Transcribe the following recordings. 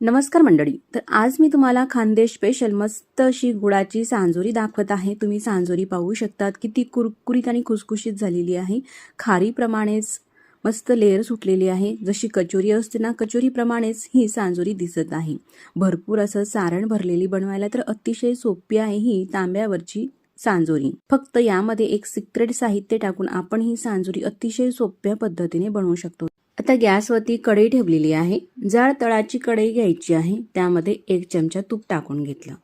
नमस्कार मंडळी. तर आज मी तुम्हाला खानदेश स्पेशल मस्त अशी गुळाची सांजोरी दाखवत आहे. तुम्ही सांजोरी पाहू शकतात किती कुरकुरीत आणि खुसखुशीत झालेली आहे. खारीप्रमाणेच मस्त लेअर सुटलेली आहे. जशी कचोरी असते ना कचोरीप्रमाणेच ही सांजोरी दिसत आहे. भरपूर असं सारण भरलेली बनवायला तर अतिशय सोपी आहे ही तांब्यावरची सांजोरी. फक्त यामध्ये एक सिक्रेट साहित्य टाकून आपण ही सांजोरी अतिशय सोप्या पद्धतीने बनवू शकतो. आता गॅसवरती कढई ठेवलेली आहे. जाड तळाची कढई घ्यायची आहे. त्यामध्ये एक चमचा तूप टाकून घेतलं.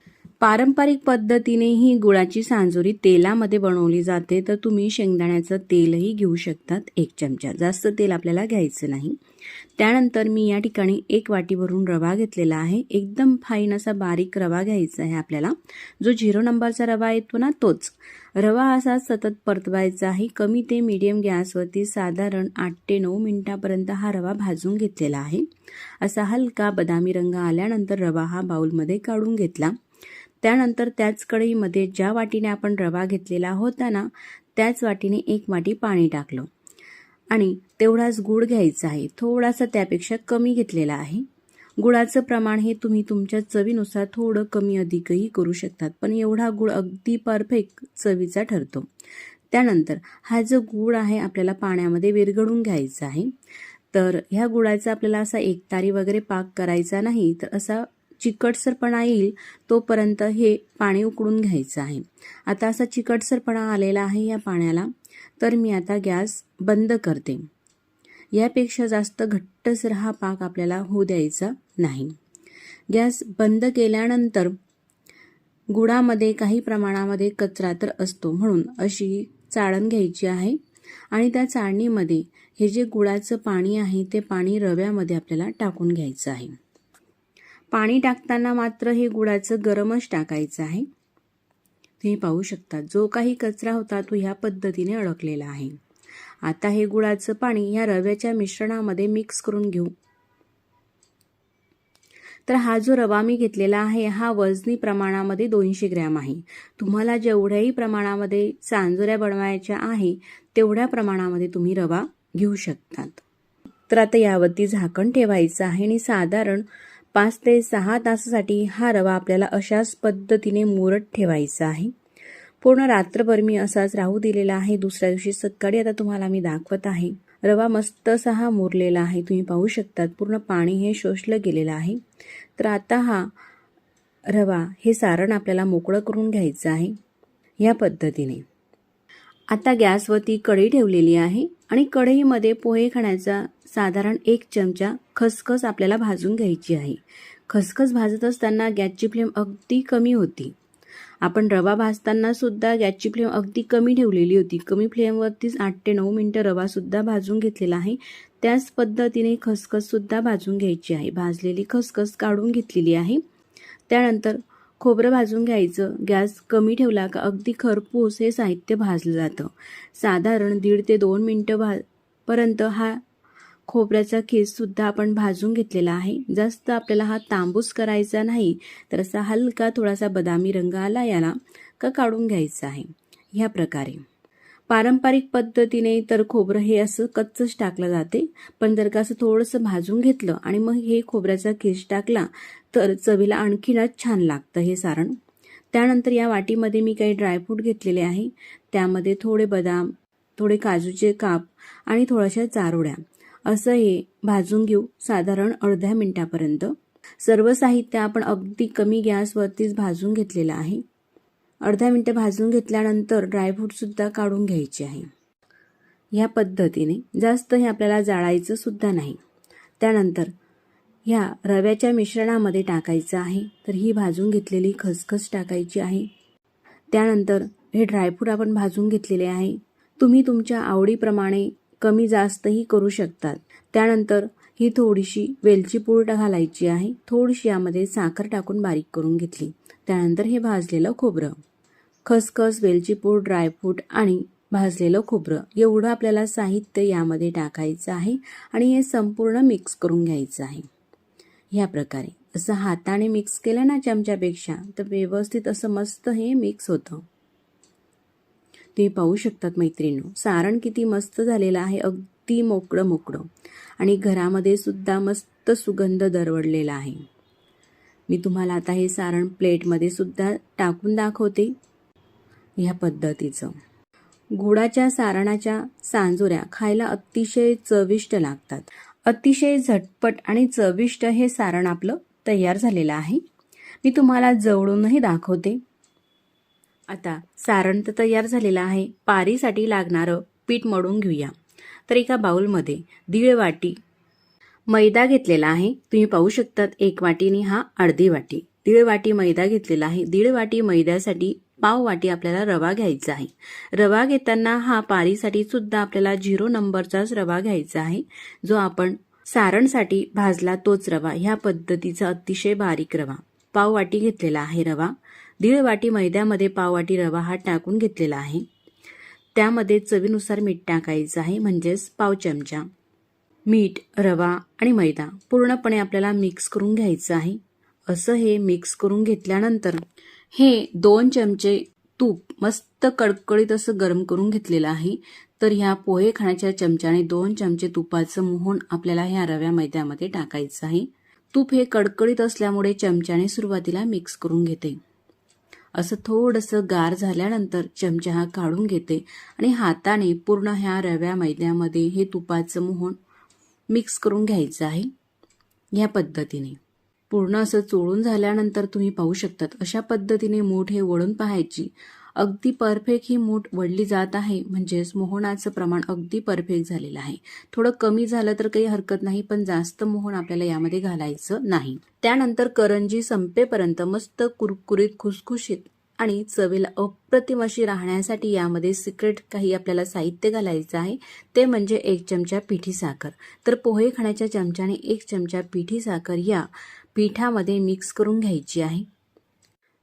पारंपरिक पद्धतीने ही गुळाची सांजोरी तेलामध्ये बनवली जाते. तर तुम्ही शेंगदाण्याचं तेलही घेऊ शकतात. एक चमचा. जास्त तेल आपल्याला घ्यायचं नाही. त्यानंतर मी या ठिकाणी एक वाटी भरून रवा घेतलेला आहे. एकदम फाईन असा बारीक रवा घ्यायचा आहे आपल्याला. जो झिरो नंबरचा रवा येतो ना तोच. रवा असा सतत परतवायचा आहे. कमी ते मीडियम गॅसवरती साधारण आठ ते नऊ मिनिटापर्यंत हा रवा भाजून घेतलेला आहे. असा हलका बदामी रंग आल्यानंतर रवा हा बाउलमध्ये काढून घेतला. त्यानंतर त्याच कढईमध्ये ज्या वाटीने आपण रवा घेतलेला होता ना त्याच वाटीने एक वाटी पाणी टाकलं. आणि तेवढाच गूळ घ्यायचा आहे. थोडासा त्यापेक्षा कमी घेतलेला आहे. गुळाचं प्रमाण हे तुम्ही तुमच्या चवीनुसार थोडं कमी अधिकही करू शकतात पण एवढा गुळ अगदी परफेक्ट चवीचा ठरतो. त्यानंतर हा जो गूळ आहे आपल्याला पाण्यामध्ये विरघळून घ्यायचा आहे. तर ह्या गुळाचा आपल्याला असा एकतारी वगैरे पाक करायचा नाही तर असा चिकटसरपणा येईल तोपर्यंत हे पाणी उकळून घ्यायचं आहे. आता असा चिकटसरपणा आलेला आहे या पाण्याला तर मी आता गॅस बंद करते. यापेक्षा जास्त घट्टसर हा पाक आपल्याला होऊ द्यायचा नाही. गॅस बंद केल्यानंतर गुळामध्ये काही प्रमाणामध्ये कचरा तर असतो म्हणून अशी चाळण घ्यायची आहे आणि त्या चाळणीमध्ये हे जे गुळाचं पाणी आहे ते पाणी रव्यामध्ये आपल्याला टाकून घ्यायचं आहे. पाणी टाकताना मात्र हे गुळाचं गरमच टाकायचं आहे. तुम्ही पाहू शकता जो काही कचरा होता तो ह्या पद्धतीने अडकलेला आहे. आता हे गुळाचं पाणी या रव्याच्या मिश्रणामध्ये मिक्स करून घेऊ. तर हा जो रवा मी घेतलेला आहे हा वजनी प्रमाणामध्ये दोनशे ग्रॅम आहे. तुम्हाला जेवढ्याही प्रमाणामध्ये सांजोऱ्या बनवायच्या आहे तेवढ्या प्रमाणामध्ये तुम्ही रवा घेऊ शकतात. तर आता यावरती झाकण ठेवायचं आहे आणि साधारण पाच ते सहा तासासाठी हा रवा आपल्याला अशाच पद्धतीने मुरत ठेवायचा आहे. पूर्ण रात्रभर मी असाच राहू दिलेला आहे. दुसऱ्या दिवशी सकाळी आता तुम्हाला मी दाखवत आहे. रवा मस्त असा हा मुरलेला आहे. तुम्ही पाहू शकतात पूर्ण पाणी हे शोषलं गेलेलं आहे. तर आता हा रवा हे सारण आपल्याला मोकळं करून घ्यायचं आहे या पद्धतीने. आता गॅसवरती कढई ठेवलेली आहे आणि कढईमध्ये पोहे खाण्याचा साधारण एक चमचा खसखस आपल्याला भाजून घ्यायची आहे. खसखस भाजत असताना गॅसची फ्लेम अगदी कमी होती. आपण रवा भाजताना सुद्धा गॅसची फ्लेम अगदी कमी ठेवलेली होती. कमी फ्लेमवरतीच आठ ते नऊ मिनटं रवासुद्धा भाजून घेतलेला आहे. त्याच पद्धतीने खसखससुद्धा भाजून घ्यायची आहे. भाजलेली खसखस काढून घेतलेली आहे. त्यानंतर खोबरं भाजून घ्यायचं. गॅस कमी ठेवला का अगदी खरपूस हे साहित्य भाजलं जातं. साधारण दीड ते दोन मिनटं भा पर्यंत हा खोबऱ्याचा केससुद्धा आपण भाजून घेतलेला आहे. जास्त आपल्याला हा तांबूस करायचा नाही तर असा हलका थोडासा बदामी रंग आला याला का काढून घ्यायचा आहे. ह्या प्रकारे. पारंपरिक पद्धतीने तर खोबरं हे असं कच्चच टाकलं जाते पण जर का असं थोडंसं भाजून घेतलं आणि मग हे खोबऱ्याचा केस टाकला तर चवीला आणखीनच छान लागतं हे सारण. त्यानंतर या वाटीमध्ये मी काही ड्रायफ्रूट घेतलेले आहे. त्यामध्ये थोडे बदाम थोडे काजूचे काप आणि थोड्याशा चारोड्या. असं हे भाजून घेऊ साधारण अर्ध्या मिनिटापर्यंत. सर्व साहित्य आपण अगदी कमी गॅसवरतीच भाजून घेतलेलं आहे. अर्ध्या मिनटं भाजून घेतल्यानंतर ड्रायफ्रूटसुद्धा काढून घ्यायचे आहे. ह्या पद्धतीने जास्त हे आपल्याला जाळायचं सुद्धा नाही. त्यानंतर ह्या रव्याच्या मिश्रणामध्ये टाकायचं आहे. तर ही भाजून घेतलेली खसखस टाकायची आहे. त्यानंतर हे ड्रायफ्रूट आपण भाजून घेतलेले आहे. तुम्ही तुमच्या आवडीप्रमाणे कमी जास्तही करू शकतात. त्यानंतर ही थोडीशी वेलची पूड घालायची आहे. थोडीशी यामध्ये साखर टाकून बारीक करून घेतली. त्यानंतर हे भाजलेलं खोबरं. खसखस वेलची पूड ड्रायफ्रूट आणि भाजलेलं खोबरं. एवढं आपल्याला साहित्य यामध्ये टाकायचं आहे आणि हे संपूर्ण मिक्स करून घ्यायचं आहे. ह्या प्रकारे. असं हाताने मिक्स केलं ना चमच्यापेक्षा तर व्यवस्थित असं मस्त हे मिक्स होतं. तुम्ही पाहू शकतात मैत्रिणी सारण किती मस्त झालेलं आहे अगदी मोकळं मोकळं. आणि घरामध्ये सुद्धा मस्त सुगंध दरवडलेला आहे. मी तुम्हाला आता हे सारण प्लेटमध्ये सुद्धा टाकून दाखवते. ह्या पद्धतीचं. गुळाच्या सारणाच्या सांजोऱ्या खायला अतिशय चविष्ट लागतात. अतिशय झटपट आणि चविष्ट हे सारण आपलं तयार झालेलं आहे. मी तुम्हाला जवळूनही दाखवते. आता सारण तर तयार झालेलं आहे पारीसाठी लागणारं पीठ मळून घेऊया. तर एका बाऊलमध्ये दीड वाटी मैदा घेतलेला आहे. तुम्ही पाहू शकतात एक वाटीने हा अर्धी वाटी. दीड वाटी मैदा घेतलेला आहे. दीड वाटी मैद्यासाठी पाव वाटी आपल्याला रवा घ्यायचा आहे. रवा घेताना हा पारीसाठी सुद्धा आपल्याला झिरो नंबरचाच रवा घ्यायचा आहे. जो आपण सारणसाठी भाजला तोच रवा. ह्या पद्धतीचा अतिशय बारीक रवा. पाव वाटी घेतलेला आहे रवा. दीड वाटी मैद्यामध्ये पाववाटी रवा हा टाकून घेतलेला आहे. त्यामध्ये चवीनुसार मीठ टाकायचं आहे म्हणजेच पाव चमचा. मीठ रवा आणि मैदा पूर्णपणे आपल्याला मिक्स करून घ्यायचं आहे. असं हे मिक्स करून घेतल्यानंतर हे दोन चमचे तूप मस्त कडकडीत असं गरम करून घेतलेलं आहे. तर ह्या पोहे खाण्याच्या चमच्याने दोन चमचे तुपाचं मोहन आपल्याला ह्या रव्या मैद्यामध्ये टाकायचं आहे. तूप हे कडकडीत असल्यामुळे चमच्याने सुरुवातीला मिक्स करून घेते. असं थोडंसं गार झाल्यानंतर चमचा हा काढून घेते आणि हाताने पूर्ण ह्या रव्या मैद्यामध्ये हे तुपाचं मोहन मिक्स करून घ्यायचं आहे. ह्या पद्धतीने. पूर्ण असं चोळून झाल्यानंतर तुम्ही पाहू शकतात अशा पद्धतीने मोठ हे वळून पाहायची अगदी परफेक्ट ही मूठ वळली जात आहे म्हणजेच मोहनाचं प्रमाण अगदी परफेक्ट झालेलं आहे. थोडं कमी झालं तर काही हरकत नाही पण जास्त मोहन आपल्याला यामध्ये घालायचं नाही. त्यानंतर करंजी संपेपर्यंत मस्त कुरकुरीत खुसखुशीत आणि चवीला अप्रतिम अशी राहण्यासाठी यामध्ये सिक्रेट काही आपल्याला साहित्य घालायचं आहे ते म्हणजे एक चमचा पिठी साखर. तर पोहे खाण्याच्या चमच्याने एक चमचा पिठी साखर या पिठामध्ये मिक्स करून घ्यायची आहे.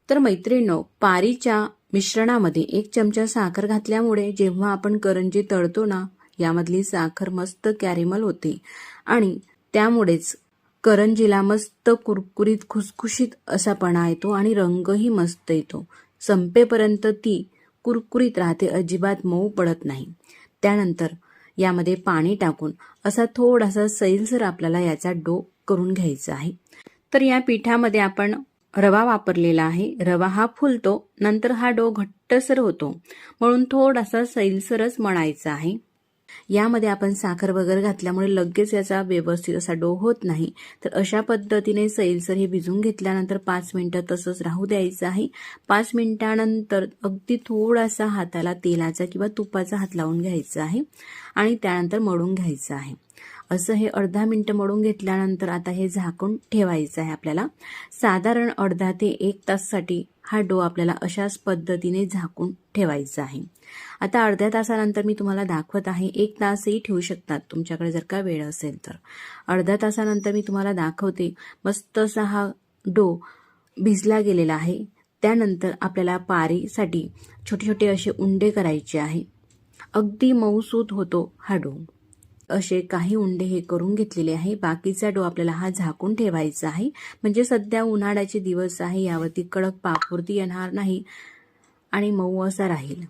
तर मैत्रिणींनो पारीच्या मिश्रणामध्ये एक चमचा साखर घातल्यामुळे जेव्हा आपण करंजी तळतो ना यामधली साखर मस्त कॅरेमल होते. आणि त्यामुळेच करंजीला मस्त कुरकुरीत खुसखुशीत असा पणा येतो आणि रंगही मस्त येतो. संपेपर्यंत ती कुरकुरीत राहते अजिबात मऊ पडत नाही. त्यानंतर यामध्ये पाणी टाकून असा थोडासा सैलसर आपल्याला याचा डो करून घ्यायचा आहे. तर या पिठामध्ये आपण रवा वापरलेला आहे. रवा हा फुलतो नंतर हा डो घट्टसर होतो. म्हणून थोडासा सैलसरच मळायचा आहे. यामध्ये आपण साखर वगैरे घातल्यामुळे लगेच याचा व्यवस्थित असा डो होत नाही. तर अशा पद्धतीने सैलसर हे भिजून घेतल्यानंतर पाच मिनिटं तसंच राहू द्यायचं आहे. पाच मिनिटानंतर अगदी थोडासा हाताला तेलाचा किंवा तुपाचा हात लावून घ्यायचा आहे आणि त्यानंतर मळून घ्यायचं आहे. असं हे अर्धा मिनटं मळून घेतल्यानंतर आता हे झाकून ठेवायचं आहे आपल्याला. साधारण अर्धा ते एक ताससाठी हा डो आपल्याला अशाच पद्धतीने झाकून ठेवायचा आहे. आता अर्ध्या तासानंतर मी तुम्हाला दाखवत आहे एक तासही ठेवू शकतात तुमच्याकडे जर का वेळ असेल तर. अर्ध्या तासानंतर मी तुम्हाला दाखवते मस्त असा हा डो भिजला गेलेला आहे. त्यानंतर आपल्याला पारीसाठी छोटे छोटे असे उंडे करायचे आहे. अगदी मऊसूत होतो हा डो. असे काही उंडे हे करून घेतलेले आहे. बाकीचा डो आपल्याला हा झाकून ठेवायचा आहे. म्हणजे सध्या उन्हाळ्याचे दिवस आहे यावरती कडक पापुरती येणार नाही आणि मऊ असा राहील.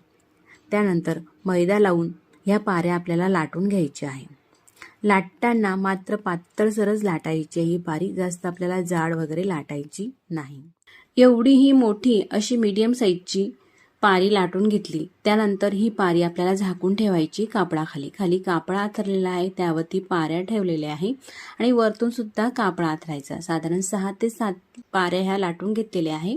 त्यानंतर मैदा लावून ह्या पाऱ्या आपल्याला लाटून घ्यायच्या आहे. लाटताना मात्र पातळसरच लाटायची ही पारी. जास्त आपल्याला जाड वगैरे लाटायची नाही. एवढी ही मोठी अशी मीडियम साईजची पारी लाटून घेतली. त्यानंतर ही पारी आपल्याला झाकून ठेवायची कापडाखाली. खाली कापड आथरलेला आहे. त्यावरती पाऱ्या ठेवलेल्या आहे. आणि वरतून सुद्धा कापडा आथरायचा साधारण सहा ते सात पाऱ्या ह्या लाटून घेतलेल्या आहे.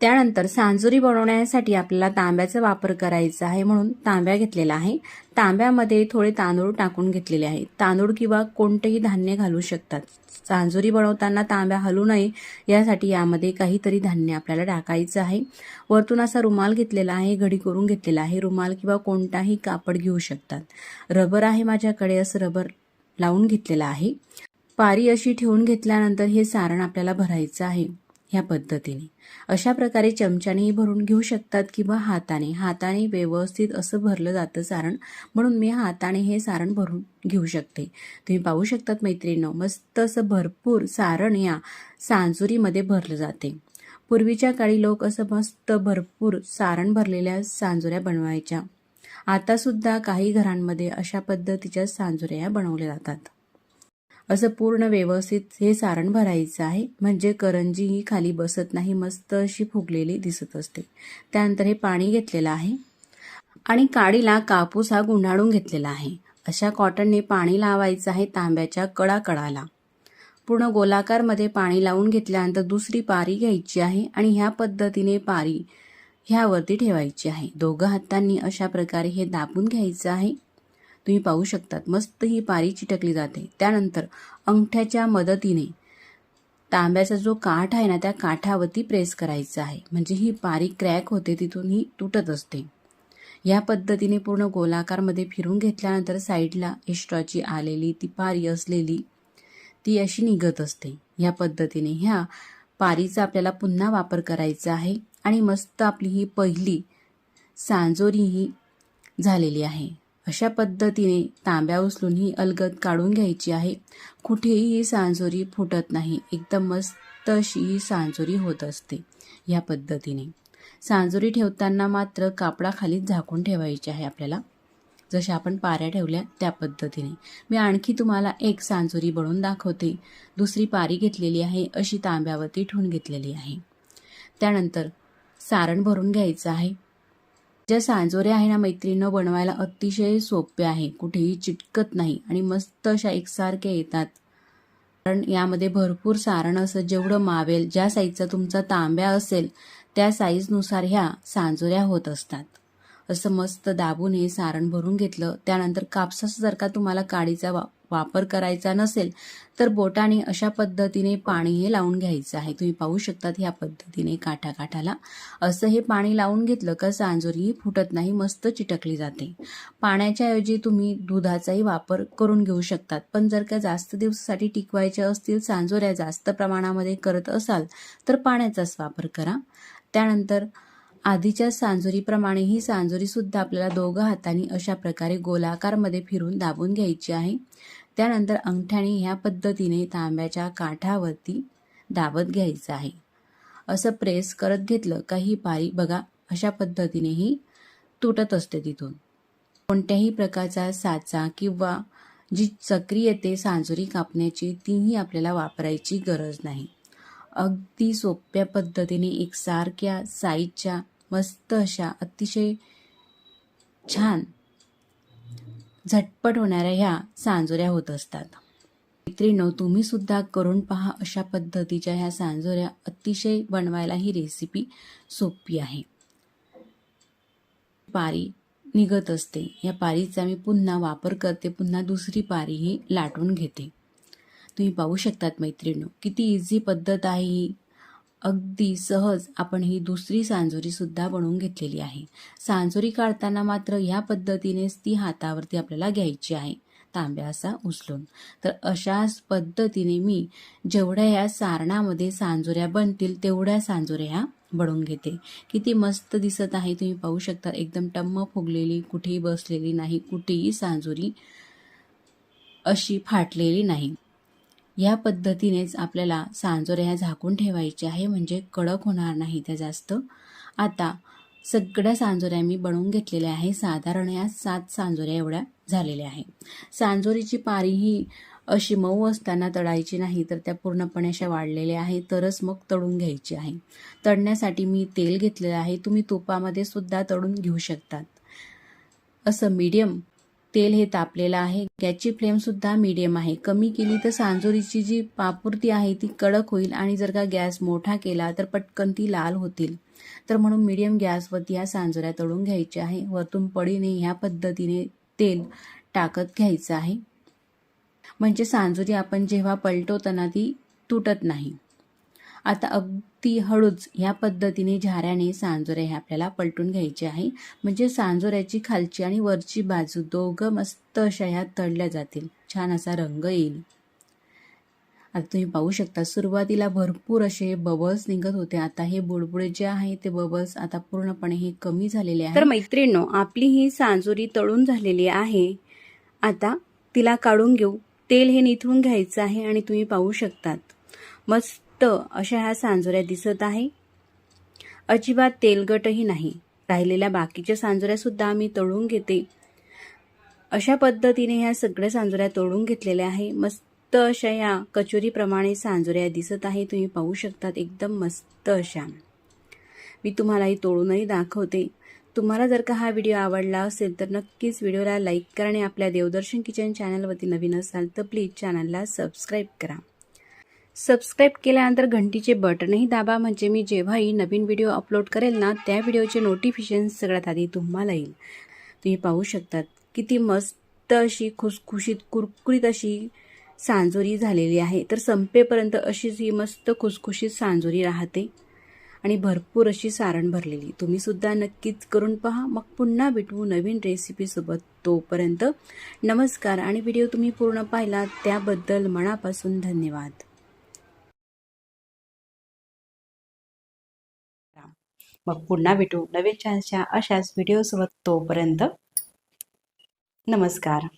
त्यानंतर सांजुरी बनवण्यासाठी आपल्याला तांब्याचा वापर करायचा आहे म्हणून तांब्या घेतलेला आहे. तांब्यामध्ये थोडे तांदूळ टाकून घेतलेले आहे तांदूळ किंवा कोणतेही धान्य घालू शकतात. सांजुरी बनवताना तांब्या हलू नये यासाठी यामध्ये काहीतरी धान्य आपल्याला टाकायचं आहे. वरतून असा रुमाल घेतलेला आहे घडी करून घेतलेला आहे. रुमाल किंवा कोणताही कापड घेऊ शकतात. रबर आहे माझ्याकडे असं रबर लावून घेतलेलं आहे. पारी अशी ठेवून घेतल्यानंतर हे सारण आपल्याला भरायचं आहे. ह्या पद्धतीने. अशा प्रकारे चमच्यानेही भरून घेऊ शकतात किंवा हाताने. हाताने व्यवस्थित असं भरलं जातं सारण. म्हणून मी हाताने हे सारण भरून घेऊ शकते. तुम्ही पाहू शकतात मैत्रिणीनं मस्त असं भरपूर सारण या सांजुरीमध्ये भरलं जाते. पूर्वीच्या काळी लोक असं मस्त भरपूर सारण भरलेल्या सांजुऱ्या बनवायच्या. आता सुद्धा काही घरांमध्ये अशा पद्धतीच्या सांजुऱ्या बनवल्या जातात. असं पूर्ण व्यवस्थित हे सारण भरायचं आहे. म्हणजे करंजी ही खाली बसत नाही मस्त अशी फुगलेली दिसत असते. त्यानंतर हे पाणी घेतलेलं आहे. आणि काडीला कापूस हा गुंडाळून घेतलेला आहे. अशा कॉटनने पाणी लावायचं आहे तांब्याच्या कडाकडाला. पूर्ण गोलाकारमध्ये पाणी लावून घेतल्यानंतर दुसरी पारी घ्यायची आहे आणि ह्या पद्धतीने पारी ह्यावरती ठेवायची आहे. दोघं हातांनी अशा प्रकारे हे दाबून घ्यायचं आहे. तुम्ही पाहू शकतात. मस्त ही पारी चिटकली जाते. त्यानंतर अंगठ्याच्या मदतीने तांब्याचा जो काठ आहे ना त्या काठावरती प्रेस करायचा आहे. म्हणजे ही पारी क्रॅक होते तिथून ही तुटत असते. या पद्धतीने पूर्ण गोलाकारमध्ये फिरून घेतल्यानंतर साईडला एक्स्ट्राची आलेली ती पारी असलेली ती अशी निघत असते. या पद्धतीने ह्या पारीचा आपल्याला पुन्हा वापर करायचा आहे. आणि मस्त आपली ही पहिली सांजोरी ही झालेली आहे. अशा पद्धतीने तांब्या उचलून ही अलगद काढून घ्यायची आहे. कुठेही ही सांजोरी फुटत नाही. एकदम मस्त अशी ही सांजोरी होत असते. या पद्धतीने. सांजोरी ठेवताना मात्र कापडाखालीच झाकून ठेवायची आहे आपल्याला. जशा आपण पाऱ्या ठेवल्या त्या पद्धतीने. मी आणखी तुम्हाला एक सांजोरी बनवून दाखवते. दुसरी पारी घेतलेली आहे. अशी तांब्यावरती ठेवून घेतलेली आहे. त्यानंतर सारण भरून घ्यायचं आहे. ज्या सांजोऱ्या आहे ना मैत्रिणी बनवायला अतिशय सोपे आहे. कुठेही चिटकत नाही आणि मस्त अशा एकसारख्या येतात. कारण यामध्ये भरपूर सारण असं जेवढं मावेल ज्या साईजचा तुमचा तांब्या असेल त्या साईजनुसार ह्या सांजोऱ्या होत असतात. असं मस्त दाबून हे सारण भरून घेतलं. त्यानंतर कापसाचा जर का तुम्हाला काडीचा वा वापर करायचा नसेल तर बोटाने अशा पद्धतीने पाणी हे लावून घ्यायचं आहे. तुम्ही पाहू शकतात ह्या पद्धतीने काठा काठाला असं हे पाणी लावून घेतलं का सांजोरी फुटत नाही मस्त चिटकली जाते. पाण्याच्या ऐवजी तुम्ही दुधाचाही वापर करून घेऊ शकतात. पण जर का जास्त दिवसासाठी टिकवायच्या असतील सांजोऱ्या जास्त प्रमाणामध्ये करत असाल तर पाण्याचाच वापर करा. त्यानंतर आधीच्या सांजोरीप्रमाणे ही सांजोरीसुद्धा आपल्याला दोघं हातांनी अशा प्रकारे गोलाकारमध्ये फिरून दाबून घ्यायची आहे. त्यानंतर अंगठ्याने ह्या पद्धतीने तांब्याच्या काठावरती दाबत घ्यायचं आहे. असं प्रेस करत घेतलं का ही पारी बघा अशा पद्धतीने ही तुटत असते तिथून. कोणत्याही प्रकारचा साचा किंवा जी चक्री येते सांजोरी कापण्याची तीही आपल्याला वापरायची गरज नाही. अगदी सोप्या पद्धतीने एकसारख्या साईजच्या मस्त अशा अतिशय छान झटपट होणाऱ्या ह्या सांजोऱ्या होत असतात. मित्रिनो तुम्ही सुद्धा करून पहा अशा पद्धतीच्या ह्या सांजोऱ्या. अतिशय बनवायला ही रेसिपी सोपी आहे. पारी निघत असते. या पारीचा मी पुन्हा वापर करते. पुन्हा दुसरी पारी ही लाटून घेते. तुम्ही पाहू शकतात मैत्रिणी किती इझी पद्धत आहे ही. अगदी सहज आपण ही दुसरी सांजोरीसुद्धा बनवून घेतलेली आहे. सांजोरी काढताना मात्र ह्या पद्धतीनेच ती हातावरती आपल्याला घ्यायची आहे. तांब्या असा उचलून. तर अशाच पद्धतीने मी जेवढ्या ह्या सारणामध्ये सांजोऱ्या बनतील तेवढ्या सांजोऱ्या ह्या बनवून घेते. किती मस्त दिसत आहे तुम्ही पाहू शकता. एकदम टम्म फुगलेली कुठेही बसलेली नाही कुठेही सांजोरी अशी फाटलेली नाही. या पद्धतीनेच आपल्याला सांजोऱ्या ह्या झाकून ठेवायच्या आहे म्हणजे कडक होणार नाही त्या जास्त. आता सगळ्या सांजोऱ्या मी बनवून घेतलेल्या आहे. साधारण या सात सांजोऱ्या एवढ्या झालेल्या आहे. सांजोरीची पारी ही अशी मऊ असताना तळायची नाही तर त्या पूर्णपणे अशा वाढलेल्या आहे तरच मग तळून घ्यायची आहे. तळण्यासाठी मी तेल घेतलेलं आहे. तुम्ही तुपामध्ये सुद्धा तळून घेऊ शकतात. असं मीडियम तेल हे तापलेलं आहे. गॅसची फ्लेमसुद्धा मीडियम आहे. कमी केली तर सांजोरीची जी पापुर्ती आहे ती कडक होईल आणि जर का गॅस मोठा केला तर पटकन ती लाल होतील. तर म्हणून मीडियम गॅसवरती ह्या सांजोऱ्या तळून घ्यायच्या आहे. वरतून पडीने ह्या पद्धतीने तेल टाकत घ्यायचं आहे. म्हणजे सांजोरी आपण जेव्हा पलटवताना ती तुटत नाही. आता अगदी हळूच ह्या पद्धतीने झाऱ्याने सांजोरे हे आपल्याला पलटून घ्यायचे आहे. म्हणजे सांजोऱ्याची खालची आणि वरची बाजू दोघं मस्त अशा ह्या तळल्या जातील. छान असा रंग येईल. आता तुम्ही पाहू शकता सुरुवातीला भरपूर असे बबल्स निघत होते. आता हे बुडबुडे जे आहे ते बबल्स आता पूर्णपणे हे कमी झालेले आहे तर मैत्रिणींनो आपली ही सांजोरी तळून झालेली आहे. आता तिला काढून घेऊ. तेल हे निथळून घ्यायचं आहे आणि तुम्ही पाहू शकतात. मस्त अशा ह्या सांजोऱ्या दिसत आहे? अजिबात तेलगटही नाही. राहिलेल्या बाकीच्या सांजोऱ्यासुद्धा आम्ही तळून घेते. अशा पद्धतीने ह्या सगळ्या सांजोऱ्या तळून घेतलेल्या आहे. मस्त मस्त अशा या कचोरीप्रमाणे सांजोऱ्या दिसत आहे. तुम्ही पाहू शकतात एकदम मस्त अशा. मी तुम्हाला ही तोडूनही दाखवते. तुम्हाला जर का हा व्हिडिओ आवडला असेल तर नक्कीच व्हिडिओला लाईक करा आणि आपल्या देवदर्शन किचन चॅनलवरती नवीन असाल तर प्लीज चॅनलला सबस्क्राईब करा. सबस्क्राईब केल्यानंतर घंटीचे बटनही दाबा म्हणजे मी जेव्हाही नवीन व्हिडिओ अपलोड करेल ना त्या व्हिडिओचे नोटिफिकेशन सगळ्यात आधी तुम्हाला येईल. तुम्ही पाहू शकतात किती मस्त अशी खुसखुशीत कुरकुरीत अशी सांजोरी झालेली आहे. तर संपेपर्यंत अशीच ही मस्त खुसखुशीत सांजोरी राहते आणि भरपूर अशी सारण भरलेली. तुम्हीसुद्धा नक्कीच करून पहा. मग पुन्हा भेटू नवीन रेसिपीसोबत तोपर्यंत नमस्कार आणि व्हिडिओ तुम्ही पूर्ण पाहिला त्याबद्दल मनापासून धन्यवाद. मग पुन्हा भेटू नवीन छानशा अशाच व्हिडिओसोबत तोपर्यंत नमस्कार.